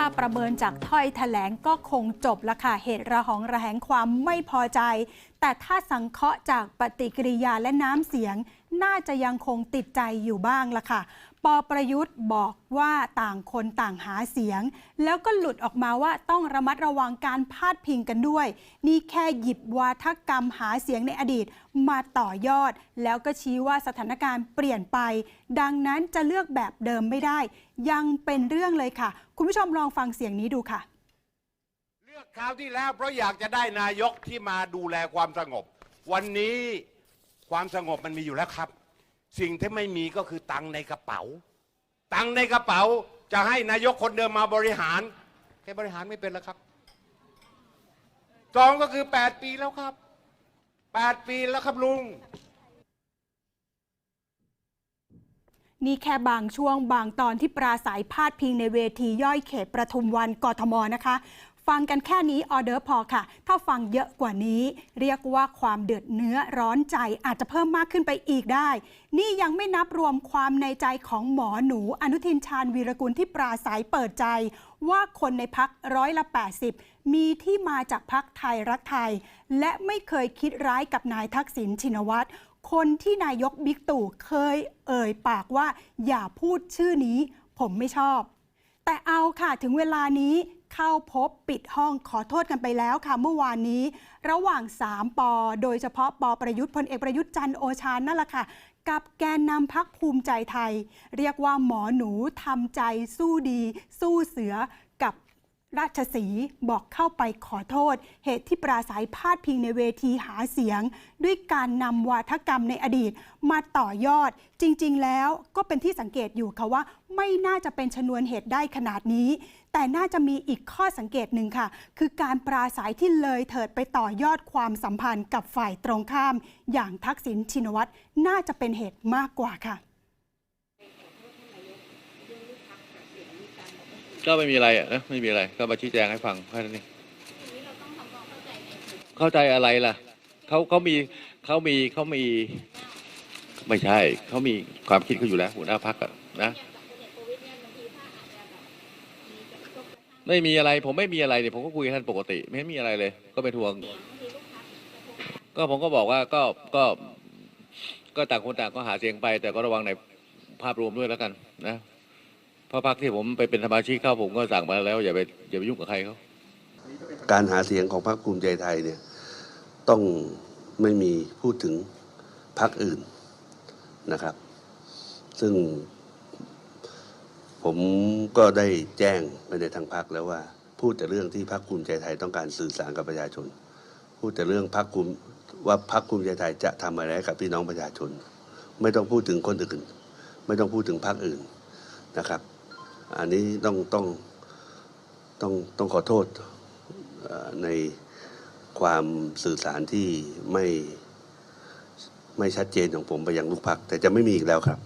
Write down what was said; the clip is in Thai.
ถ้าประเมินจากถ้อยแถลงก็คงจบละค่ะเหตุระหองระแหงความไม่พอใจ แต่ถ้าสังเคราะห์จากปฏิกิริยาและน้ำเสียง น่าจะยังคงติดใจอยู่บ้างละค่ะปอประยุทธ์บอกว่าต่างคนต่างหาเสียง แล้วก็หลุดออกมาว่าต้องระมัดระวังการพาดพิงกันด้วย นี่แค่หยิบวาทกรรมหาเสียงในอดีตมาต่อยอด แล้วก็ชี้ว่าสถานการณ์เปลี่ยนไป ดังนั้นจะเลือกแบบเดิมไม่ได้ ยังเป็นเรื่องเลยค่ะ คุณผู้ชมลองฟังเสียงนี้ดูค่ะ ลือกคราวที่แล้วเพราะอยากจะได้นายกที่มาดูแลความสงบ วันนี้ความสงบมันมีอยู่แล้วครับ สิ่งที่ไม่มีก็คือตังในกระเป๋า ตังในกระเป๋าจะให้นายกคนเดิมมาบริหารแค่บริหารไม่เป็นแล้วครับสองก็คือแปดปีแล้วครับแปดปีแล้วครับลุงนี่แค่บางช่วงบางตอนที่ปราศัยพาดพิงในเวทีย่อยเขตประทุมวันกทมนะคะ ฟังกันแค่นี้ออเดอร์พอค่ะ ถ้าฟังเยอะกว่านี้ เรียกว่าความเดือดเนื้อร้อนใจอาจจะเพิ่มมากขึ้นไปอีกได้ นี่ยังไม่นับรวมความในใจของหมอหนูอนุทินชาญวีรกุลที่ปราศัยเปิดใจ ว่าคนในพักร้อยละ 80 มีที่มาจากพักไทยรักไทย และไม่เคยคิดร้ายกับนายทักษิณชินวัตรคนที่นายกบิ๊กตู่เคยเอ่ยปากว่าอย่าพูดชื่อนี้ ผมไม่ชอบ แต่เอาค่ะถึงเวลานี้ เข้าพบปิดห้องขอโทษกันไปแล้วค่ะ เมื่อวานนี้ ระหว่าง 3 ปอ โดยเฉพาะปอประยุทธ์พลเอกประยุทธ์จันโอชานั่นแหละค่ะ กับแกนนำพักภูมิใจไทย เรียกว่าหมอหนูทำใจสู้ดี สู้เสือกับ ราชสีบอกเข้าไปขอโทษ เหตุที่ปราศัยพาดพิงในเวทีหาเสียง ด้วยการนำวาทกรรมในอดีตมาต่อยอด จริง ๆ แล้วก็เป็นที่สังเกตอยู่ค่ะว่า ไม่น่าจะเป็นชนวนเหตุได้ขนาดนี้ แต่น่าจะมีอีกข้อสังเกตหนึ่งค่ะ คือการปราศัยที่เลยเถิดไปต่อยอดความสัมพันธ์กับฝ่ายตรงข้าม อย่างทักษิณชินวัตรน่าจะเป็นเหตุมากกว่าค่ะ ก็ไม่มีอะไรอะนะไม่มีอะไร ก็มาชี้แจงให้ฟังแค่นั้นเองเข้าใจอะไรล่ะเขาเขามีเขามีเขามี ไม่ใช่เขามีความคิดเขาอยู่แล้วหัวหน้าพักอะนะไม่มีอะไร ผมไม่มีอะไรเนี่ยผมก็คุยกับท่านปกติ ไม่เห็นมีอะไรเลย ก็ไปทวง ก็ผมก็บอกว่าก็ก็ ก็ต่างคนต่างก็หาเสียงไป แต่ก็ระวังในภาพรวมด้วยแล้วกัน นะ เพราะพักที่ผมไปเป็นสมาชิกเข้าผมก็สั่งมาแล้วอย่าไปอย่าไปยุ่งกับใครเขาการหาเสียงของพรรคภูมิใจไทยเนี่ยต้องไม่มีพูดถึงพรรคอื่นนะครับ ซึ่งผมก็ได้แจ้งไปในทางพรรคแล้วว่า พูดแต่เรื่องที่พรรคภูมิใจไทยต้องการสื่อสารกับประชาชน พูดแต่เรื่องพรรคภูมิว่าพรรคภูมิใจไทยจะทำอะไรกับพี่น้องประชาชน ไม่ต้องพูดถึงคนอื่น ไม่ต้องพูดถึงพรรคอื่นนะครับ อันนี้ต้องต้องต้องต้องขอโทษในความสื่อสารที่ไม่ไม่ชัดเจนของผมไปยังลูกพักแต่จะไม่มีอีกแล้วครับ